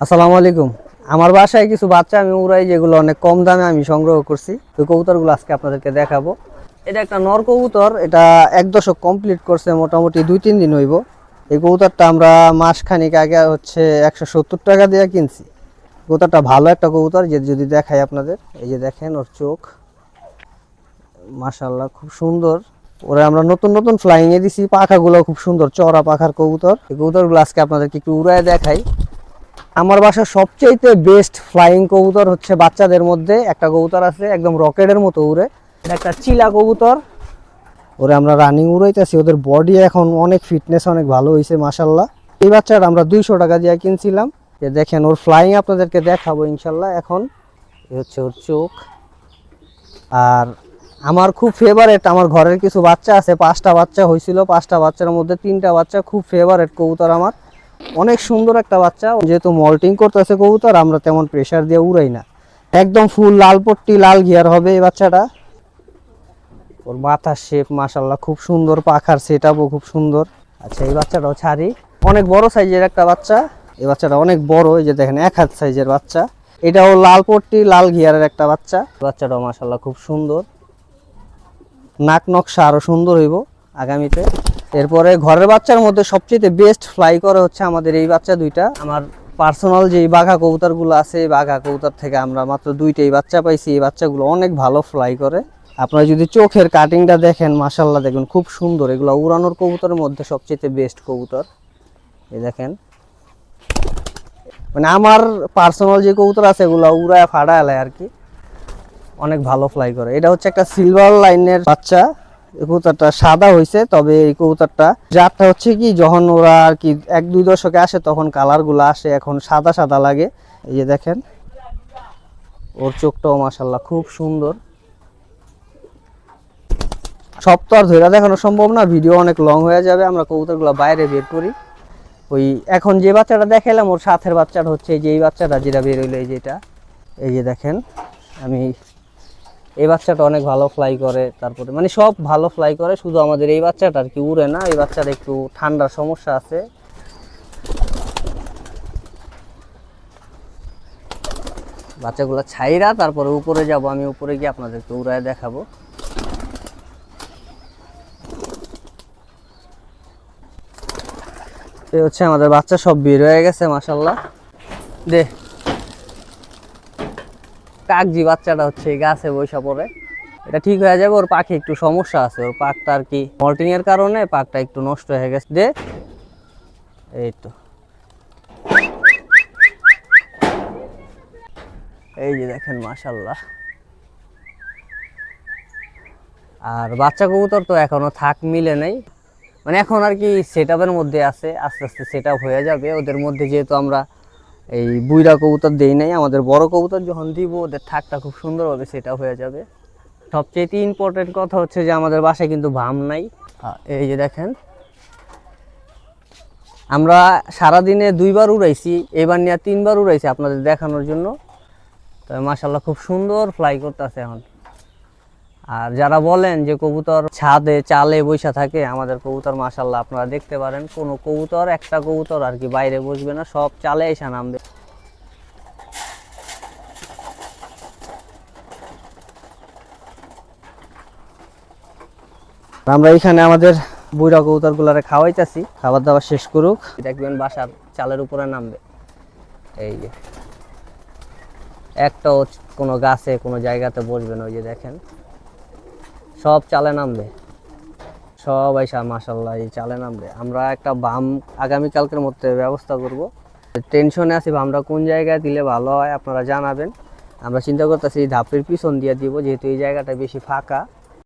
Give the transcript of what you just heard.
আসসালামু আলাইকুম। আমার বাসায় কিছু বাচ্চা, আমি উড়াই যেগুলো অনেক কম দামে আমি সংগ্রহ করছি। ওই কবুতরগুলো আজকে আপনাদেরকে দেখাবো। এটা একটা নর কবুতর, এটা এক দশক কমপ্লিট করছে, মোটামুটি দুই তিন দিন হইব। এই কবুতরটা আমরা মাস খানিক আগে হচ্ছে একশো সত্তর টাকা দিয়ে কিনছি। কবুতরটা ভালো একটা কবুতর, যে যদি দেখাই আপনাদের, এই যে দেখেন ওর চোখ। মাশাল্লাহ খুব সুন্দর। ওরা আমরা নতুন নতুন ফ্লাইং এ দিছি, পাখাগুলো খুব সুন্দর চড়া পাখার কবুতর। এই কবুতরগুলো আজকে আপনাদেরকে একটু উড়ায় দেখাই। আমার বাসার সবচেয়ে বেস্ট ফ্লাইং কবুতর হচ্ছে বাচ্চাদের মধ্যে একটা কবুতর আছে, একদম রকেটের মতো উড়ে। এটা একটা চিলা কবুতর। ওরে আমরা রানিং উড়াইতেছি, ওদের বডি এখন অনেক ফিটনেস অনেক ভালো হয়েছে মাসাল্লাহ এই বাচ্চাটা আমরা দুইশো টাকা দিয়ে কিনছিলাম। যে দেখেন, ওর ফ্লাইং আপনাদেরকে দেখাবো ইনশাল্লাহ এখন। এই হচ্ছে ওর চোখ। আর আমার খুব ফেভারেট আমার ঘরের কিছু বাচ্চা আছে, পাঁচটা বাচ্চা হয়েছিল পাঁচটা বাচ্চার মধ্যে তিনটা বাচ্চা খুব ফেভারেট কবুতর আমার। অনেক সুন্দর একটা বাচ্চা। যেহেতু মল্টিং করতেছে কবুতর, আমরা তেমন প্রেসার দিয়ে উড়াই না। একদম ফুল লাল পট্টি, লাল ঘিয়ার হবে এই বাচ্চাটা। ওর মাথার শেপ মাশাল্লাহ খুব সুন্দর, পাখার সেট খুব সুন্দর। আচ্ছা এই বাচ্চাটাও ছাড়ি। অনেক বড় সাইজের একটা বাচ্চা। এই বাচ্চাটা অনেক বড়, এই যে দেখেন, এক হাত সাইজের বাচ্চা। এটাও লাল পট্টি, লাল ঘিয়ারের একটা বাচ্চা। বাচ্চাটাও মাশাল্লাহ খুব সুন্দর। নাক নকশা আরও সুন্দর হইব আগামীতে। এরপরে ঘরের বাচ্চার মধ্যে সবচেয়ে বেস্ট ফ্লাই করে হচ্ছে আমাদের এই বাচ্চা দুইটা। আমার পার্সোনাল যে বাঘা কবুতরগুলো আছে, এই বাঘা কবুতর থেকে আমরা মাত্র দুইটাই বাচ্চা পাইছি। এই বাচ্চাগুলো অনেক ভালো ফ্লাই করে। আপনারা যদি চোখের কাটিংটা দেখেন মাসাল্লাহ দেখবেন খুব সুন্দর। এগুলো উড়ানোর কবুতরের মধ্যে সবচেয়ে বেস্ট কবুতর। এই দেখেন। মানে আমার পার্সোনাল যে কবুতর আছে, এগুলো উড়ায় ফাড়া এলায় আর কি। অনেক ভালো ফ্লাই করে। এটা হচ্ছে একটা সিলভার লাইনের বাচ্চা। এই কবুতরটা সাদা হয়েছে তবে এই কবুতরটা জাতটা হচ্ছে কি, যখন ওরা আর কি এক দুই দশকে আসে, তখন কালারগুলো আসে, এখন সাদা সাদা লাগে। এই যে দেখেন, ওর চোখটাও মাসাল্লাহ খুব সুন্দর। সব তো আর ধরে দেখানো সম্ভব না, ভিডিও অনেক লং হয়ে যাবে, আমরা কবুতরগুলো বাইরে বের করি। ওই এখন যে বাচ্চাটা দেখালাম ওর সাথের বাচ্চাটা হচ্ছে এই যে এই বাচ্চাটা যেটা বের হইল, এই যেটা এই যে দেখেন, আমি এই বাচ্চাটা অনেক ভালো ফ্লাই করে, তারপরে মানে সব ভালো ফ্লাই করে, শুধু আমাদের এই বাচ্চাটা আর কি উড়ে না, এই বাচ্চার একটু ঠান্ডার সমস্যা আছে। বাচ্চাগুলো ছাইরা তারপরে উপরে যাব, আমি উপরে গিয়ে আপনাদেরকে উড়ায় দেখাবো। এই হচ্ছে আমাদের বাচ্চা, সব বের হয়ে গেছে মাসাল্লাহ দে কাকজি বাচ্চাটা হচ্ছে গাছে বৈশা পড়ে। এটা ঠিক হয়ে যাবে, ওর পাখি একটু সমস্যা আছে। ওর পাকটা আর কি মল্টিং এর কারণে পাকটা একটু নষ্ট হয়ে গেছে। দে। এই তো। এই যে দেখেন মাশাল্লাহ আর বাচ্চা কবুতর তো এখনও থাক মিলে নেই। মানে এখন আর কি সেট মধ্যে আছে, আস্তে আস্তে সেট হয়ে যাবে। ওদের মধ্যে যেহেতু আমরা এই বুইরা কবুতর দেই নাই, আমাদের বড় কবুতর যখন দিব, ওদের থাকটা খুব সুন্দরভাবে সেটা হয়ে যাবে। সবচেয়ে ইম্পর্টেন্ট কথা হচ্ছে যে আমাদের বাসায় কিন্তু ভাম নাই। এই যে দেখেন। আমরা সারাদিনে দুইবার উড়াইছি, এবার নিয়ে তিনবার উড়াইছি আপনাদের দেখানোর জন্য। তবে মাসাল্লাহ খুব সুন্দর ফ্লাই করতেছে এখন। আর যারা বলেন যে কবুতর ছাদে, চালে বৈশা থাকে, আমাদের কবুতর মাসাল্লাহ আপনারা দেখতে পারেন। কোনো কবুতর, একটা কবুতর আর কি বাইরে বসবে না, সব চালে এসে নামবে। আমরা এখানে আমাদের বুড়া কবুতর গুলারে খাওয়াইতেছি। খাবার দাবার শেষ করুক। দেখবেন বাসার চালের উপরে নামবে। এই যে। একটাও কোনো গাছে, কোনো জায়গাতে বসবে না, ওই যে দেখেন। সব চালে নামবে। সবাই মাসাল্লাহ এই চালে নামবে। আমরা একটা বাম আগামীকালকের মধ্যে ব্যবস্থা করব। টেনশনে আছি বামটা কোন জায়গায় দিলে ভালো হয় আপনারা জানাবেন। আমরা চিন্তা করতেছি ধাপের পিছন দিয়ে দিব, যেহেতু এই জায়গাটা বেশি ফাঁকা।